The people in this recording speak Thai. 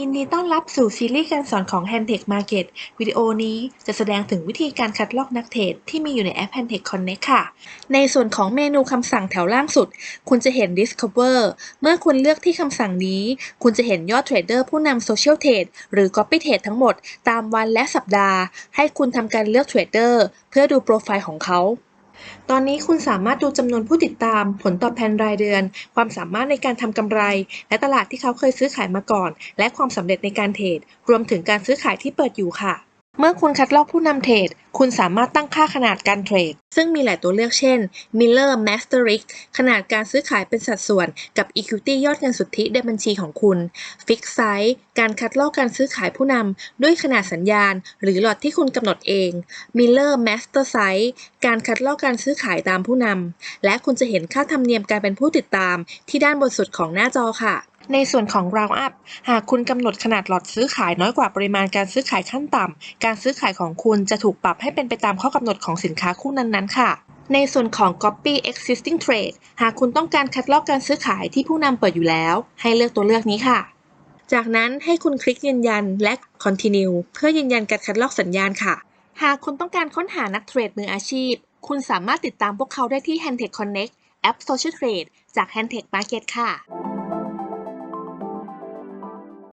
ยินดีต้อนรับสู่ซีรีส์การสอนของ Handtech Market วิดีโอนี้จะแสดงถึงวิธีการคัดลอกนักเทรดที่มีอยู่ในแอป Handtech Connect ค่ะ ในส่วนของเมนูคำสั่งแถวล่างสุด คุณจะเห็น Discover เมื่อคุณเลือกที่คำสั่งนี้ คุณจะเห็นยอดเทรดเดอร์ผู้นำ Social Trade หรือ Copy Trade ทั้งหมด ตามวันและสัปดาห์ ให้คุณทำการเลือกเทรดเดอร์เพื่อดูโปรไฟล์ของเขา ตอนนี้คุณสามารถดูจำนวนผู้ติดตาม ผลตอบแทนรายเดือน ความสามารถในการทำกำไร และตลาดที่เขาเคยซื้อขายมาก่อน และความสำเร็จในการเทรด รวมถึงการซื้อขายที่เปิดอยู่ค่ะ เมื่อคุณคัดลอกผู้นำเทรด คุณสามารถตั้งค่าขนาดการเทรด ซึ่งมีหลายตัวเลือกเช่น Miller Masterix ขนาดการซื้อขายเป็นสัดส่วนกับ Equity ยอดเงินสุทธิในบัญชีของคุณ Fix Size การคัดลอกการซื้อขายผู้นำด้วยขนาดสัญญาณ หรือหลอดที่คุณกำหนดเอง Miller Master Size การคัดลอกการซื้อขายตามผู้นำและคุณจะเห็นค่าธรรมเนียมการเป็นผู้ติดตามที่ด้านบนสุดของหน้าจอค่ะ ในส่วนของ Round Up หากคุณกำหนดขนาดหลอดซื้อขายน้อยกว่าปริมาณการซื้อขายขั้นต่ำ การซื้อขายของคุณจะถูกปรับให้เป็นไปตามข้อกำหนดของสินค้าคู่นั้นๆ ค่ะ ในส่วนของ Copy Existing Trade หากคุณต้องการคัดลอกการซื้อขายที่ผู้นำเปิดอยู่แล้ว ให้เลือกตัวเลือกนี้ค่ะ จากนั้นให้คุณคลิกยืนยันและ Continue เพื่อยืนยันการคัดลอกสัญญาณค่ะ หากคุณต้องการค้นหานักเทรดมืออาชีพ คุณสามารถติดตามพวกเขาได้ที่ Handtech Connect แอป Social Trade จาก Handtech Market ค่ะ